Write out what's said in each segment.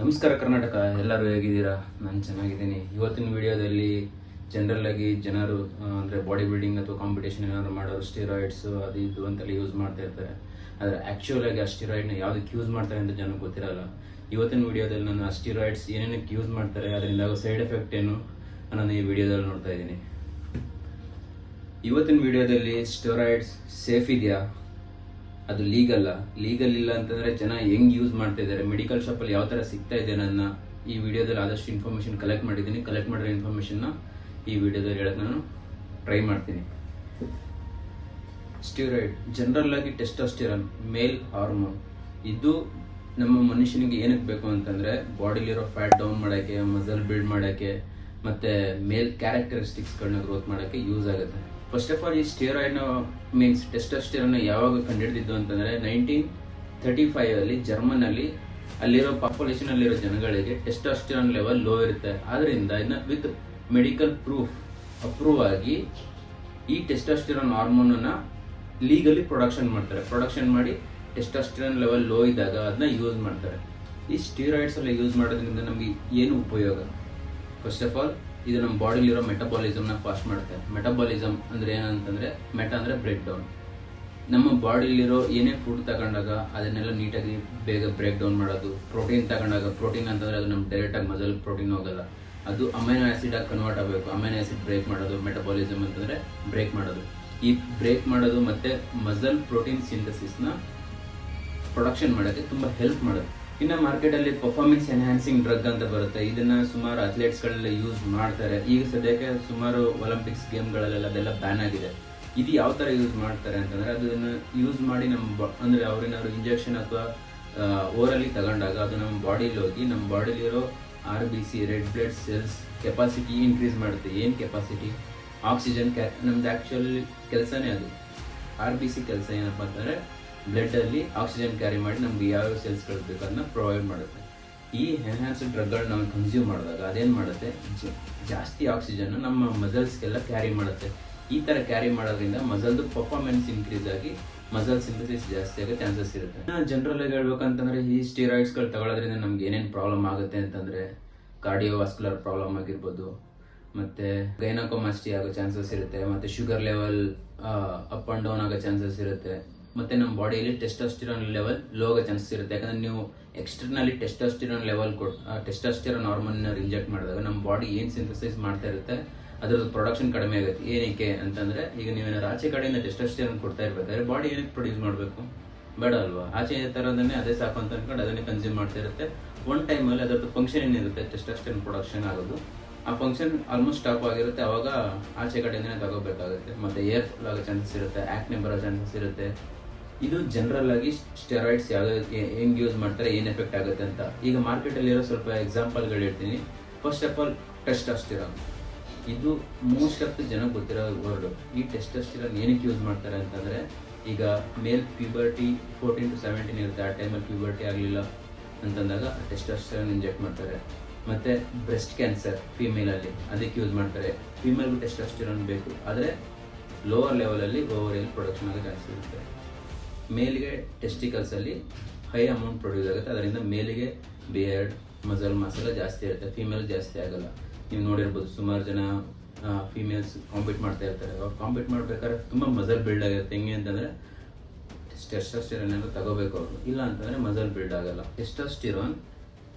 ನಮಸ್ಕಾರ ಕರ್ನಾಟಕ, ಎಲ್ಲರೂ ಹೇಗಿದ್ದೀರಾ? ನಾನು ಚೆನ್ನಾಗಿದ್ದೀನಿ. ಇವತ್ತಿನ ವಿಡಿಯೋದಲ್ಲಿ ಜನರಲ್ ಆಗಿ ಜನರು ಅಂದರೆ ಬಾಡಿ ಬಿಲ್ಡಿಂಗ್ ಅಥವಾ ಕಾಂಪಿಟೇಷನ್ ಏನಾದ್ರು ಮಾಡೋರು ಸ್ಟಿರಾಯ್ಡ್ಸ್ ಅದು ಇದು ಅಂತೆಲ್ಲ ಯೂಸ್ ಮಾಡ್ತಾ ಇರ್ತಾರೆ. ಆದರೆ ಆ್ಯಕ್ಚುಯಲ್ ಆಗಿ ಆ ಸ್ಟಿರಾಯ್ಡ್ನ ಯಾವುದಕ್ಕೆ ಯೂಸ್ ಮಾಡ್ತಾರೆ ಅಂತ ಜನಕ್ಕೆ ಗೊತ್ತಿರಲ್ಲ. ಇವತ್ತಿನ ವಿಡಿಯೋದಲ್ಲಿ ನಾನು ಆ ಸ್ಟಿರಾಯ್ಡ್ಸ್ ಏನೇನಕ್ಕೆ ಯೂಸ್ ಮಾಡ್ತಾರೆ, ಅದರಿಂದ ಸೈಡ್ ಎಫೆಕ್ಟ್ ಏನು ನಾನು ಈ ವಿಡಿಯೋದಲ್ಲಿ ನೋಡ್ತಾ ಇದ್ದೀನಿ. ಇವತ್ತಿನ ವಿಡಿಯೋದಲ್ಲಿ ಸ್ಟೀರಾಯ್ಡ್ಸ್ ಸೇಫ್ ಇದೆಯಾ? ಅದು ಲೀಗಲ್ಲ ಲೀಗಲ್ ಇಲ್ಲ ಅಂತಂದ್ರೆ ಜನ ಹೆಂಗ್ ಯೂಸ್ ಮಾಡ್ತಾ ಇದ್ದಾರೆ? ಮೆಡಿಕಲ್ ಶಾಪಲ್ಲಿ ಯಾವ ತರ ಸಿಗ್ತಾ ಇದೆ ನನ್ನ ಈ ವಿಡಿಯೋದಲ್ಲಿ ಆದಷ್ಟು ಇನ್ಫಾರ್ಮೇಷನ್ ಕಲೆಕ್ಟ್ ಮಾಡಿದ್ದೀನಿ. ಕಲೆಕ್ಟ್ ಮಾಡಿರೋ ಇನ್ಫಾರ್ಮೇಷನ್ನ ಈ ವಿಡಿಯೋದಲ್ಲಿ ಹೇಳಕ್ ನಾನು ಟ್ರೈ ಮಾಡ್ತೀನಿ. ಸ್ಟಿರಾಯ್ಡ್ ಜನರಲ್ ಆಗಿ ಟೆಸ್ಟೋಸ್ಟಿರನ್ ಮೇಲ್ ಹಾರ್ಮೋನ್ ಇದು ನಮ್ಮ ಮನುಷ್ಯನಿಗೆ ಏನಕ್ಕೆ ಬೇಕು ಅಂತಂದ್ರೆ ಬಾಡಿಲಿರೋ ಫ್ಯಾಟ್ ಡೌನ್ ಮಾಡೋಕ್ಕೆ ಮಸಲ್ ಬಿಲ್ಡ್ ಮಾಡೋಕ್ಕೆ, ಮತ್ತೆ ಮೇಲ್ ಕ್ಯಾರೆಕ್ಟರಿಸ್ಟಿಕ್ಸ್ಗಳನ್ನ ಗ್ರೋತ್ ಮಾಡೋಕ್ಕೆ ಯೂಸ್ ಆಗುತ್ತೆ. ಫಸ್ಟ್ ಆಫ್ ಆಲ್ ಈ ಸ್ಟೀರಾಯ್ಡ್ನ ಮೀನ್ಸ್ ಟೆಸ್ಟೋಸ್ಟಿರನ್ನ ಯಾವಾಗ ಕಂಡುಹಿಡಿದಿದ್ದು ಅಂತಂದರೆ ನೈನ್ಟೀನ್ ತರ್ಟಿ ಫೈವಲ್ಲಿ ಜರ್ಮನಲ್ಲಿ ಜರ್ಮನ್ ಅಲ್ಲಿ ಅಲ್ಲಿರೋ ಪಾಪ್ಯುಲೇಷನಲ್ಲಿರೋ ಜನಗಳಿಗೆ ಟೆಸ್ಟೋಸ್ಟಿರನ್ ಲೆವೆಲ್ ಲೋ ಇರುತ್ತೆ. ಆದ್ದರಿಂದ ಇದನ್ನ ವಿತ್ ಮೆಡಿಕಲ್ ಪ್ರೂಫ್ ಅಪ್ರೂವ್ ಆಗಿ ಈ ಟೆಸ್ಟೋಸ್ಟಿರಾನ್ ಹಾರ್ಮೋನನ್ನು ಲೀಗಲಿ ಪ್ರೊಡಕ್ಷನ್ ಮಾಡ್ತಾರೆ. ಪ್ರೊಡಕ್ಷನ್ ಮಾಡಿ ಟೆಸ್ಟೋಸ್ಟಿರಾನ್ ಲೆವೆಲ್ ಲೋ ಇದ್ದಾಗ ಅದನ್ನ ಯೂಸ್ ಮಾಡ್ತಾರೆ. ಈ ಸ್ಟೀರಾಯ್ಡ್ಸ್ ಎಲ್ಲ ಯೂಸ್ ಮಾಡೋದ್ರಿಂದ ನಮಗೆ ಏನು ಉಪಯೋಗ? ಫಸ್ಟ್ ಆಫ್ ಆಲ್ ಇದು ನಮ್ಮ ಬಾಡಿಲಿರೋ ಮೆಟಬಾಲಿಸಮ್ನ ಫಾಸ್ಟ್ ಮಾಡುತ್ತೆ. ಮೆಟಬಾಲಿಸಮ್ ಅಂದ್ರೆ ಏನಂತಂದ್ರೆ, ಮೆಟ ಅಂದ್ರೆ ಬ್ರೇಕ್ ಡೌನ್ ನಮ್ಮ ಬಾಡಿಲಿರೋ ಏನೇ ಫುಡ್ ತಗೊಂಡಾಗ ಅದನ್ನೆಲ್ಲ ನೀಟಾಗಿ ಬೇಗ ಬ್ರೇಕ್ ಡೌನ್ ಮಾಡೋದು. ಪ್ರೋಟೀನ್ ತಗೊಂಡಾಗ ಪ್ರೋಟೀನ್ ಅಂತಂದ್ರೆ ಅದು ನಮ್ಮ ಡೈರೆಕ್ಟಾಗಿ ಮಜಲ್ ಪ್ರೋಟೀನ್ ಹೋಗಲ್ಲ. ಅದು ಅಮೈನೋ ಆಸಿಡ್ ಆಗಿ ಕನ್ವರ್ಟ್ ಆಗಬೇಕು. ಅಮೈನೋ ಆಸಿಡ್ ಬ್ರೇಕ್ ಮಾಡೋದು, ಮೆಟಬಾಲಿಸಮ್ ಅಂತಂದ್ರೆ ಬ್ರೇಕ್ ಮಾಡೋದು. ಈ ಬ್ರೇಕ್ ಮಾಡೋದು ಮತ್ತೆ ಮಜಲ್ ಪ್ರೋಟೀನ್ ಸಿಂಥಸಿಸ್ನ ಪ್ರೊಡಕ್ಷನ್ ಮಾಡೋಕ್ಕೆ ತುಂಬ ಹೆಲ್ಪ್ ಮಾಡುತ್ತೆ. ಇನ್ನು ಮಾರ್ಕೆಟಲ್ಲಿ ಪರ್ಫಾರ್ಮೆನ್ಸ್ ಎನ್ಹ್ಯಾನ್ಸಿಂಗ್ ಡ್ರಗ್ ಅಂತ ಬರುತ್ತೆ. ಇದನ್ನ ಸುಮಾರು ಅಥ್ಲೆಟ್ಸ್ಗಳೆಲ್ಲ ಯೂಸ್ ಮಾಡ್ತಾರೆ. ಈಗ ಸದ್ಯಕ್ಕೆ ಸುಮಾರು ಒಲಿಂಪಿಕ್ಸ್ ಗೇಮ್ಗಳಲ್ಲೆಲ್ಲ ಅದೆಲ್ಲ ಬ್ಯಾನ್ ಆಗಿದೆ. ಇದು ಯಾವ ಥರ ಯೂಸ್ ಮಾಡ್ತಾರೆ ಅಂತಂದ್ರೆ ಅದನ್ನ ಯೂಸ್ ಮಾಡಿ ನಮ್ಮ ಅಂದರೆ ಅವ್ರೇನಾದ್ರು ಇಂಜೆಕ್ಷನ್ ಅಥವಾ ಓರಲ್ಲಿ ತಗೊಂಡಾಗ ಅದು ನಮ್ಮ ಬಾಡಿಲಿ ಹೋಗಿ ನಮ್ಮ ಬಾಡಿಲಿರೋ R B C red blood cells capacity increase ಮಾಡುತ್ತೆ. ಏನು ಕೆಪಾಸಿಟಿ ಆಕ್ಸಿಜನ್ ಕ್ಯಾ ನಮ್ದು ಆ್ಯಕ್ಚುಲಿ ಕೆಲಸನೇ ಅದು. ಆರ್ ಬಿ ಸಿ ಕೆಲಸ ಏನಪ್ಪ ಅಂತಂದರೆ ಬ್ಲಡ್ಡಲ್ಲಿ ಆಕ್ಸಿಜನ್ ಕ್ಯಾರಿ ಮಾಡಿ ನಮ್ಗೆ ಯಾವ್ಯಾವ ಸೆಲ್ಸ್ಗಳು ಬೇಕು ಅದನ್ನ ಪ್ರೊವೈಡ್ ಮಾಡುತ್ತೆ. ಈ ಎನ್ಹ್ಯಾನ್ಸ್ಡ್ ಡ್ರಗ್ಗಳನ್ನ ನಾವು ಕನ್ಸ್ಯೂಮ್ ಮಾಡಿದಾಗ ಅದೇನು ಮಾಡುತ್ತೆ? ಜಾಸ್ತಿ ಆಕ್ಸಿಜನ್ ನಮ್ಮ ಮಸಲ್ಸ್ಗೆಲ್ಲ ಕ್ಯಾರಿ ಮಾಡುತ್ತೆ. ಈ ಥರ ಕ್ಯಾರಿ ಮಾಡೋದ್ರಿಂದ ಮಸಲ್ದು ಪರ್ಫಾರ್ಮೆನ್ಸ್ ಇನ್ಕ್ರೀಸ್ ಆಗಿ ಮಸಲ್ ಸಿಂಥಸಿಸ್ ಜಾಸ್ತಿ ಆಗೋ ಚಾನ್ಸಸ್ ಇರುತ್ತೆ. ಜನರಲ್ ಆಗಿ ಹೇಳ್ಬೇಕಂತಂದ್ರೆ ಈ ಸ್ಟೀರಾಯ್ಡ್ಸ್ಗಳು ತಗೊಳ್ಳೋದ್ರಿಂದ ನಮ್ಗೆ ಏನೇನು ಪ್ರಾಬ್ಲಮ್ ಆಗುತ್ತೆ ಅಂತಂದ್ರೆ ಕಾರ್ಡಿಯೋವಾಸ್ಕುಲರ್ ಪ್ರಾಬ್ಲಮ್ ಆಗಿರ್ಬೋದು, ಮತ್ತೆ ಗೈನಕೋಮಾಸ್ಟಿ ಆಗೋ ಚಾನ್ಸಸ್ ಇರುತ್ತೆ, ಮತ್ತೆ sugar level up and down ಆಗೋ ಚಾನ್ಸಸ್ ಇರುತ್ತೆ. ಮತ್ತೆ ನಮ್ಮ ಬಾಡಿಯಲ್ಲಿ ಟೆಸ್ಟೋಸ್ಟಿರೋನ್ ಲೆವೆಲ್ ಲೋ ಆಗೋ ಚಾನ್ಸಸ್ ಇರುತ್ತೆ. ಯಾಕಂದ್ರೆ ನೀವು externally testosterone level testosterone hormone inject ಮಾಡಿದಾಗ ನಮ್ಮ ಬಾಡಿ ಏನು ಸಿಂಥಸೈಸ್ ಮಾಡ್ತಾ ಇರುತ್ತೆ, ಅದರದ್ದು ಪ್ರೊಡಕ್ಷನ್ ಕಡಿಮೆ ಆಗುತ್ತೆ. ಏನಕ್ಕೆ ಅಂತಂದ್ರೆ, ಈಗ ನೀವೇನಾದ್ರು ಆಚೆ ಕಡೆಯಿಂದ ಟೆಸ್ಟೋಸ್ಟಿರೋನ್ ಕೊಡ್ತಾ ಇರ್ಬೇಕಾದ್ರೆ ಬಾಡಿ ಏನಕ್ಕೆ ಪ್ರೊಡ್ಯೂಸ್ ಮಾಡಬೇಕು? ಬೇಡ ಅಲ್ವಾ? ಆಚೆ ತರೋದನ್ನೇ ಅದೇ ಸಾಕು ಅಂತ ಅನ್ಕೊಂಡು ಅದನ್ನೇ ಕನ್ಸ್ಯೂಮ್ ಮಾಡ್ತಾ ಇರುತ್ತೆ. ಒನ್ ಟೈಮಲ್ಲಿ ಅದರದ್ದು ಫಂಕ್ಷನ್ ಏನಿರುತ್ತೆ? ಟೆಸ್ಟೋಸ್ಟಿರೋನ್ ಪ್ರೊಡಕ್ಷನ್ ಆಗೋದು. ಆ ಫಂಕ್ಷನ್ ಆಲ್ಮೋಸ್ಟ್ ಸ್ಟಾಪ್ ಆಗಿರುತ್ತೆ. ಅವಾಗ ಆಚೆ ಕಡೆಯಿಂದನೇ ತಗೋಬೇಕಾಗುತ್ತೆ. ಮತ್ತೆ ಏರ್ ಆಗೋ ಚಾನ್ಸಸ್ ಇರುತ್ತೆ. ಆಕ್ನೆ ಬರೋ ಚಾನ್ಸಸ್ ಇರುತ್ತೆ. ಇದು ಜನರಲ್ ಆಗಿ ಸ್ಟೆರಾಯ್ಡ್ಸ್ ಯಾವ್ದು ಹೆಂಗ್ ಯೂಸ್ ಮಾಡ್ತಾರೆ, ಏನ್ ಎಫೆಕ್ಟ್ ಆಗುತ್ತೆ ಅಂತ. ಈಗ ಮಾರ್ಕೆಟಲ್ಲಿ ಇರೋ ಸ್ವಲ್ಪ ಎಕ್ಸಾಂಪಲ್ಗಳು ಹೇಳ್ತೀನಿ. ಫಸ್ಟ್ ಆಫ್ ಆಲ್ ಟೆಸ್ಟಾಸ್ಟಿರಾನ್ ಇದು ಮೋಸ್ಟ್ ಆಫ್ ದ ಜನ ಗೊತ್ತಿರೋ ವರ್ಡ್ ಈ ಟೆಸ್ಟಾಸ್ಟಿರಾನ್ ಏನಕ್ಕೆ ಯೂಸ್ ಮಾಡ್ತಾರೆ ಅಂತಂದ್ರೆ, ಈಗ male puberty fourteen to seventeen ಇರುತ್ತೆ. ಆ ಟೈಮಲ್ಲಿ ಪ್ಯೂಬರ್ಟಿ ಆಗಲಿಲ್ಲ ಅಂತಂದಾಗ ಟೆಸ್ಟಾಸ್ಟಿರಾನ್ ಇಂಜೆಕ್ಟ್ ಮಾಡ್ತಾರೆ. ಮತ್ತೆ ಬ್ರೆಸ್ಟ್ ಕ್ಯಾನ್ಸರ್ ಫಿಮೇಲಲ್ಲಿ ಅದಕ್ಕೆ ಯೂಸ್ ಮಾಡ್ತಾರೆ. ಫಿಮೇಲ್ಗೂ ಟೆಸ್ಟಾಸ್ಟಿರಾನ್ ಬೇಕು. ಆದರೆ ಲೋವರ್ ಲೆವೆಲಲ್ಲಿ ಓವರಿಯಲ್ಲಿ ಪ್ರೊಡಕ್ಷನ್ ಆಗೋ ಚಾನ್ಸ್ ಇರುತ್ತೆ. ಮೇಲ್ಗೆ ಟೆಸ್ಟಿಕಲ್ಸ್ ಅಲ್ಲಿ ಹೈ ಅಮೌಂಟ್ ಪ್ರೊಡ್ಯೂಸ್ ಆಗುತ್ತೆ. ಅದರಿಂದ ಮೇಲಿಗೆ ಬಿಯರ್ಡ್ ಮಸಲ್ ಮಸಲ್ ಜಾಸ್ತಿ ಇರುತ್ತೆ. ಫೀಮೇಲ್ ಜಾಸ್ತಿ ಆಗಲ್ಲ. ನೀವು ನೋಡಿರ್ಬೋದು ಸುಮಾರು ಜನ ಫೀಮೇಲ್ಸ್ ಕಾಂಪೀಟ್ ಮಾಡ್ತಾ ಇರ್ತಾರೆ. ಅವ್ರು ಕಾಂಪೀಟ್ ಮಾಡ್ಬೇಕಾದ್ರೆ ತುಂಬ ಮಸಲ್ ಬಿಲ್ಡ್ ಆಗಿರುತ್ತೆ. ಹೆಂಗೆ ಅಂತಂದ್ರೆ ಟೆಸ್ಟಸ್ಟಿರೋನ್ ಏನಾದ್ರು ತಗೋಬೇಕು ಅವರು. ಇಲ್ಲ ಅಂತಂದ್ರೆ ಮಸಲ್ ಬಿಲ್ಡ್ ಆಗಲ್ಲ. Testosterone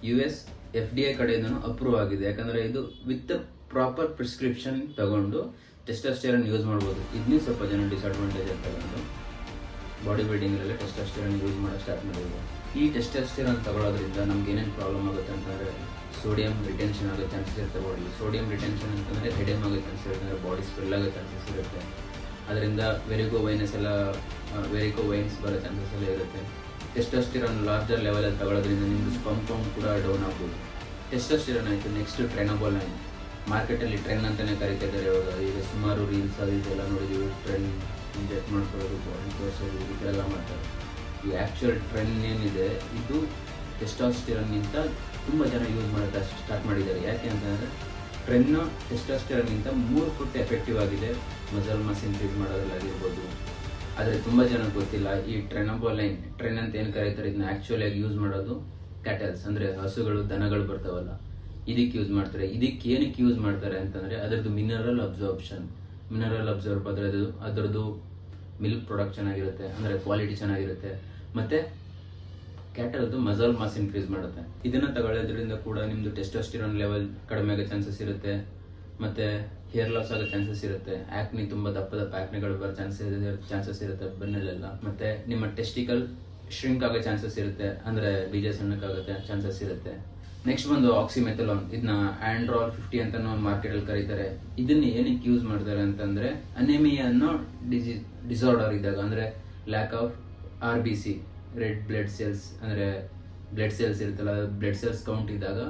U S F D A ಕಡೆಯಿಂದನೂ ಅಪ್ರೂವ್ ಆಗಿದೆ. ಯಾಕಂದ್ರೆ ಇದು ವಿತ್ ಪ್ರಾಪರ್ ಪ್ರಿಸ್ಕ್ರಿಪ್ಷನ್ ತಗೊಂಡು ಟೆಸ್ಟಸ್ಟಿರೋನ್ ಯೂಸ್ ಮಾಡ್ಬೋದು. ಇದನ್ನೂ ಸ್ವಲ್ಪ ಜನ ಡಿಸ್ಅಡ್ವಾಂಟೇಜ್ ಅಂತ ಬಾಡಿ ಬಿಲ್ಡಿಂಗಲ್ಲೆಲ್ಲ ಟೆಸ್ಟಸ್ಟಿರನ್ ಯೂಸ್ ಮಾಡೋಕೆ ಸ್ಟಾರ್ಟ್ ಮಾಡಿದ್ವಿ ಈ ಟೆಸ್ಟಸ್ಟಿರನ್ ತಗೊಳ್ಳೋದ್ರಿಂದ ನಮ್ಗೆ ಏನೇನು ಪ್ರಾಬ್ಲಮ್ ಆಗುತ್ತೆ ಅಂತಂದರೆ ಸೋಡಿಯಂ ರಿಟೆನ್ಷನ್ ಆಗೋ ಚಾನ್ಸಸ್ ಇರುತ್ತೆ ಬಾಡಿ ಸೋಡಿಯಂ ರಿಟೆನ್ಷನ್ ಅಂತಂದರೆ ಹೆಡೆಮ್ ಆಗೋ ಚಾನ್ಸಸ್ ಇರುತ್ತೆ ಅಂದರೆ ಬಾಡಿ ಸ್ವೆಲ್ ಆಗೋ ಚಾನ್ಸಸ್ ಇರುತ್ತೆ ಅದರಿಂದ ವೆರಿಗೋ ವೈನಸ್ ಎಲ್ಲ ವೆರಿಗೋ ವೈನ್ಸ್ ಬರೋ ಚಾನ್ಸಸ್ ಎಲ್ಲ ಇರುತ್ತೆ. ಟೆಸ್ಟಸ್ಟಿರನ್ ಲಾರ್ಜರ್ ಲೆವೆಲಲ್ಲಿ ತಗೊಳ್ಳೋದ್ರಿಂದ ನಿಮ್ಮದು ಸ್ಪಂಪೌಂಡ್ ಕೂಡ ಡೌನ್ ಆಗ್ಬೋದು. ಟೆಸ್ಟಸ್ಟಿರನ್ ಆಯಿತು. ನೆಕ್ಸ್ಟ್ ಟ್ರೈನಬಲ್ ಆಯಿತು ಮಾರ್ಕೆಟಲ್ಲಿ ಟ್ರೆಂಡ್ ಅಂತಲೇ ಕರಿತಾ ಇದ್ದಾರೆ ಇವಾಗ. ಈಗ ಸುಮಾರು ರೀಲ್ಸ್ ಅದು ಇದೆಲ್ಲ ನೋಡಿದೀವಿ. ಟ್ರೆಂಡ್ ಮಾಡ್ಕೊಳ್ಳೋದು ಬಾಡಿ ತೋರಿಸೋದು ಇದೆಲ್ಲ ಮಾಡ್ತಾರೆ. ಈ ಆ್ಯಕ್ಚುಯಲ್ ಟ್ರೆಂಡ್ ಏನಿದೆ, ಇದು ಟೆಸ್ಟಾಸ್ಟಿರನ್ಗಿಂತ ತುಂಬ ಜನ ಯೂಸ್ ಮಾಡೋಕ್ಕೆ ಸ್ಟಾರ್ಟ್ ಮಾಡಿದ್ದಾರೆ. ಯಾಕೆ ಅಂತಂದರೆ ಟ್ರೆನ್ನು ಟೆಸ್ಟಾಸ್ಟಿರನ್ಗಿಂತ ಮೂರು ಪಟ್ಟು ಎಫೆಕ್ಟಿವ್ ಆಗಿದೆ. ಮಸಲ್ ಮಸ್ ಇನ್ಕ್ರೀಸ್ ಮಾಡೋದ್ರಲ್ಲಾಗಿರ್ಬೋದು ಆದರೆ ತುಂಬ ಜನ ಗೊತ್ತಿಲ್ಲ, ಈ ಟ್ರೆನಬೋಲೈನ್ ಟ್ರೆನ್ ಅಂತ ಏನು ಕರೀತಾರೆ, ಇದನ್ನ ಆ್ಯಕ್ಚುಲಿ ಆಗಿ ಯೂಸ್ ಮಾಡೋದು ಕ್ಯಾಟಲ್ಸ್ ಅಂದರೆ ಹಸುಗಳು, ದನಗಳು ಬರ್ತಾವಲ್ಲ, ಇದಕ್ಕೆ ಯೂಸ್ ಮಾಡ್ತಾರೆ. ಇದಕ್ಕೆ ಏನಕ್ಕೆ ಯೂಸ್ ಮಾಡ್ತಾರೆ ಅಂತಂದರೆ, ಅದರದ್ದು ಮಿನರಲ್ ಅಬ್ಸಾರ್ಬ್ಷನ್ ಮಿನರಲ್ ಅಬ್ಸಾರ್ಬ್ ಅದರದ್ದು ಅದರದ್ದು ಮಿಲ್ಕ್ ಪ್ರಾಡಕ್ಟ್ ಚೆನ್ನಾಗಿರುತ್ತೆ, ಅಂದರೆ ಕ್ವಾಲಿಟಿ ಚೆನ್ನಾಗಿರುತ್ತೆ, ಮತ್ತು ಕ್ಯಾಟಲ್ದು ಮಸಲ್ ಮಾಸ್ ಇನ್ಕ್ರೀಸ್ ಮಾಡುತ್ತೆ. ಇದನ್ನು ತಗೊಳ್ಳೋದ್ರಿಂದ ಕೂಡ ನಿಮ್ಮದು ಟೆಸ್ಟೋಸ್ಟಿರೋನ್ ಲೆವೆಲ್ ಕಡಿಮೆ ಆಗೋ ಚಾನ್ಸಸ್ ಇರುತ್ತೆ, ಮತ್ತು ಹೇರ್ ಲಾಸ್ ಆಗೋ ಚಾನ್ಸಸ್ ಇರುತ್ತೆ ಆ್ಯಕ್ನಿ ತುಂಬ ದಪ್ಪ ದಪ್ಪ ಆ್ಯಕ್ನಿಗಳು ಬರೋ ಚಾನ್ಸಸ್ ಚಾನ್ಸಸ್ ಇರುತ್ತೆ ಬೆನ್ನಲ್ಲೆಲ್ಲ, ಮತ್ತು ನಿಮ್ಮ ಟೆಸ್ಟಿಕಲ್ ಶ್ರಿಂಕ್ ಆಗೋ ಚಾನ್ಸಸ್ ಇರುತ್ತೆ, ಅಂದರೆ ಬೀಜ ಸಣ್ಣಕ್ಕಾಗುತ್ತೆ ಚಾನ್ಸಸ್ ಇರುತ್ತೆ. ನೆಕ್ಸ್ಟ್ ಬಂದು ಆಕ್ಸಿಮೆಥಲಾನ್ ಇದನ್ನ ಆಂಡ್ರಾಲ್ ಫಿಫ್ಟಿ ಅಂತ ಮಾರ್ಕೆಟ್ ಅಲ್ಲಿ ಕರೀತಾರೆ. ಇದನ್ನ ಏನಕ್ಕೆ ಯೂಸ್ ಮಾಡ್ತಾರೆ ಅಂತಂದ್ರೆ ಅನೆಮಿಯಾ ಅನ್ನೋ ಡಿಸಾರ್ಡರ್ ಇದ್ದಾಗ, ಅಂದ್ರೆ lack of R B C red blood cells ಅಂದ್ರೆ ಬ್ಲಡ್ ಸೆಲ್ಸ್ ಇರುತ್ತಲ್ಲ ಬ್ಲಡ್ ಸೆಲ್ಸ್ ಕೌಂಟ್ ಇದ್ದಾಗ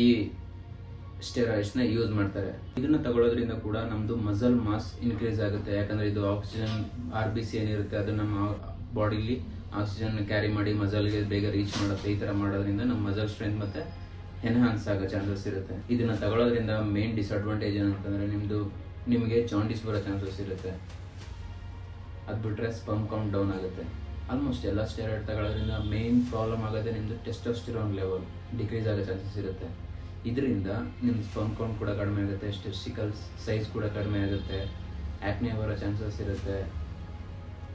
ಈ ಸ್ಟೆರಾಯ್ಡ್ಸ್ನ ಯೂಸ್ ಮಾಡ್ತಾರೆ. ಇದನ್ನ ತಗೊಳ್ಳೋದ್ರಿಂದ ಕೂಡ ನಮ್ದು ಮಸಲ್ ಮಾಸ್ ಇನ್ಕ್ರೀಸ್ ಆಗುತ್ತೆ. ಯಾಕಂದ್ರೆ ಇದು ಆಕ್ಸಿಜನ್ ಆರ್ ಬಿ ಸಿ ಏನಿರುತ್ತೆ ಅದು ನಮ್ಮ ಬಾಡಿಲಿ ಆಕ್ಸಿಜನ್ ಕ್ಯಾರಿ ಮಾಡಿ ಮಸಲ್ಗೆ ಬೇಗ ರೀಚ್ ಮಾಡುತ್ತೆ, ಈ ತರ ಮಾಡೋದ್ರಿಂದ ನಮ್ಮ ಮಸಲ್ ಸ್ಟ್ರೆಂತ್ ಮತ್ತೆ ಎನ್ಹಾನ್ಸ್ ಆಗೋ ಚಾನ್ಸಸ್ ಇರುತ್ತೆ. ಇದನ್ನು ತಗೊಳ್ಳೋದ್ರಿಂದ ಮೇನ್ ಡಿಸ್ಅಡ್ವಾಂಟೇಜ್ ಏನಂತಂದರೆ ನಿಮ್ಮದು ನಿಮಗೆ ಜಾಂಡಿಸ್ ಬರೋ ಚಾನ್ಸಸ್ ಇರುತ್ತೆ. ಅದು ಬಿಟ್ಟರೆ ಸ್ಪಮ್ ಕೌಂಟ್ ಡೌನ್ ಆಗುತ್ತೆ. ಆಲ್ಮೋಸ್ಟ್ ಎಲ್ಲ ಸ್ಟೆರಾಯ್ಡ್ ತಗೊಳ್ಳೋದ್ರಿಂದ ಮೇನ್ ಪ್ರಾಬ್ಲಮ್ ಆಗೋದೇ ನಿಮ್ಮದು ಟೆಸ್ಟೋಸ್ಟಿರೋನ್ ಲೆವೆಲ್ ಡಿಕ್ರೀಸ್ ಆಗೋ ಚಾನ್ಸಸ್ ಇರುತ್ತೆ. ಇದರಿಂದ ನಿಮ್ಮ ಸ್ಪಮ್ ಕೌಂಟ್ ಕೂಡ ಕಡಿಮೆ ಆಗುತ್ತೆ ಸ್ಟೆಸ್ಟಿಕಲ್ಸ್ ಸೈಜ್ ಕೂಡ ಕಡಿಮೆ ಆಗುತ್ತೆ ಆ್ಯಕ್ನೆ ಬರೋ ಚಾನ್ಸಸ್ ಇರುತ್ತೆ,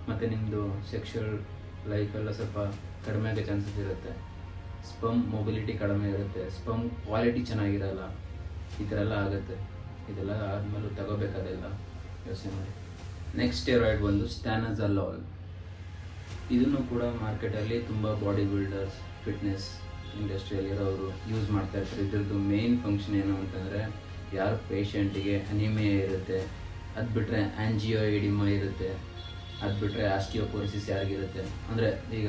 ಮತ್ತು ನಿಮ್ಮದು ಸೆಕ್ಷುವಲ್ ಲೈಫೆಲ್ಲ ಸ್ವಲ್ಪ ಕಡಿಮೆ ಆಗೋ ಚಾನ್ಸಸ್ ಇರುತ್ತೆ. ಸ್ಪಮ್ ಮೊಬಿಲಿಟಿ ಕಡಿಮೆ ಇರುತ್ತೆ, ಸ್ಪಮ್ ಕ್ವಾಲಿಟಿ ಚೆನ್ನಾಗಿರಲ್ಲ, ಈ ಥರ ಎಲ್ಲ ಆಗುತ್ತೆ. ಇದೆಲ್ಲ ಆದಮೇಲೆ ತಗೋಬೇಕದೆಲ್ಲ ಯೋಚನೆ ಮಾಡಿ. ನೆಕ್ಸ್ಟ್ ಸ್ಟೆರಾಯ್ಡ್ ಬಂದು ಸ್ಟ್ಯಾನಜಲಾಲ್ ಇದನ್ನು ಕೂಡ ಮಾರ್ಕೆಟಲ್ಲಿ ತುಂಬ ಬಾಡಿ ಬಿಲ್ಡರ್ಸ್ ಫಿಟ್ನೆಸ್ ಇಂಡಸ್ಟ್ರಿಯಲ್ಲಿ ಇರೋರು ಯೂಸ್ ಮಾಡ್ತಾ ಇರ್ತಾರೆ. ಇದ್ರದ್ದು ಮೇನ್ ಫಂಕ್ಷನ್ ಏನು ಅಂತಂದರೆ, ಯಾರು ಪೇಷಂಟಿಗೆ ಅನಿಮಿಯಾ ಇರುತ್ತೆ ಅದು ಬಿಟ್ಟರೆ ಆ್ಯಂಜಿಯೋ ಎಡಿಮಾ ಇರುತ್ತೆ. ಅದು ಬಿಟ್ಟರೆ ಆಸ್ಟಿಯೋಪೋರಿಸಿಸ್ ಯಾರಿಗಿರುತ್ತೆ? ಅಂದರೆ ಈಗ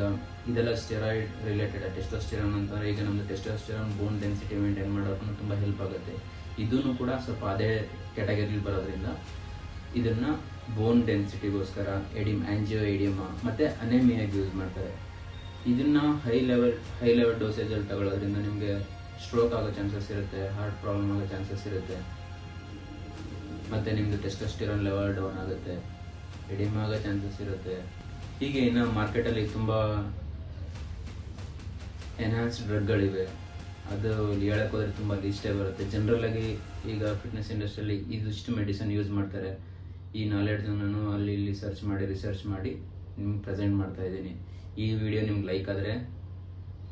ಇದೆಲ್ಲ ಸ್ಟೆರಾಯ್ಡ್ ರಿಲೇಟೆಡ್ ಟೆಸ್ಟೋಸ್ಟಿರಾನ್ ಅಂತಾರೆ. ಈಗ ನಮ್ಮದು ಟೆಸ್ಟೋಸ್ಟೆರಾನ್ ಬೋನ್ ಡೆನ್ಸಿಟಿ ಮೇಂಟೈನ್ ಮಾಡೋಕ್ಕೂ ತುಂಬ ಹೆಲ್ಪ್ ಆಗುತ್ತೆ. ಇದನ್ನು ಕೂಡ ಸ್ವಲ್ಪ ಅದೇ ಕ್ಯಾಟಗರಿಲಿ ಬರೋದ್ರಿಂದ ಇದನ್ನ ಬೋನ್ ಡೆನ್ಸಿಟಿಗೋಸ್ಕರ ಎಡಿಮ್ ಆಂಜಿಯೋ ಎಡಿಯಮ ಮತ್ತೆ ಅನೇಮಿಯಾಗಿ ಯೂಸ್ ಮಾಡ್ತಾರೆ. ಇದನ್ನ ಹೈ ಲೆವೆಲ್ ಹೈ ಲೆವೆಲ್ ಡೋಸೇಜಲ್ಲಿ ತಗೊಳ್ಳೋದ್ರಿಂದ ನಿಮಗೆ ಸ್ಟ್ರೋಕ್ ಆಗೋ ಚಾನ್ಸಸ್ ಇರುತ್ತೆ ಹಾರ್ಟ್ ಪ್ರಾಬ್ಲಮ್ ಆಗೋ ಚಾನ್ಸಸ್ ಇರುತ್ತೆ. ಮತ್ತೆ ನಿಮ್ಮದು ಟೆಸ್ಟೋಸ್ಟೆರಾನ್ ಲೆವೆಲ್ ಡೌನ್ ಆಗುತ್ತೆ. ಎಡಿಮಾ ಆಗೋ ಚಾನ್ಸಸ್ ಇರುತ್ತೆ. ಹೀಗೆ ಇನ್ನು ಮಾರ್ಕೆಟಲ್ಲಿ ತುಂಬ ಎನ್ಹಾನ್ಸ್ಡ್ ಡ್ರಗ್ಗಳಿವೆ ಅದು ಹೇಳಕ್ಕೆ ಹೋದರೆ ತುಂಬ ಲಿಸ್ಟೇ ಬರುತ್ತೆ. ಜನರಲ್ ಆಗಿ ಈಗ ಫಿಟ್ನೆಸ್ ಇಂಡಸ್ಟ್ರಿಯಲ್ಲಿ ಇದಿಷ್ಟು ಮೆಡಿಸನ್ ಯೂಸ್ ಮಾಡ್ತಾರೆ. ಈ ನಾಲೆಡ್ಜ್ ನಾನು ಅಲ್ಲಿ ಇಲ್ಲಿ ಸರ್ಚ್ ಮಾಡಿ ರಿಸರ್ಚ್ ಮಾಡಿ ನಿಮ್ಗೆ ಪ್ರೆಸೆಂಟ್ ಮಾಡ್ತಾ ಇದ್ದೀನಿ. ಈ ವಿಡಿಯೋ ನಿಮ್ಗೆ ಲೈಕ್ ಆದರೆ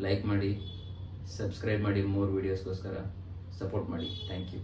ಲೈಕ್ ಮಾಡಿ ಸಬ್ಸ್ಕ್ರೈಬ್ ಮಾಡಿ ಮೂರು ವೀಡಿಯೋಸ್ಗೋಸ್ಕರ ಸಪೋರ್ಟ್ ಮಾಡಿ. Thank you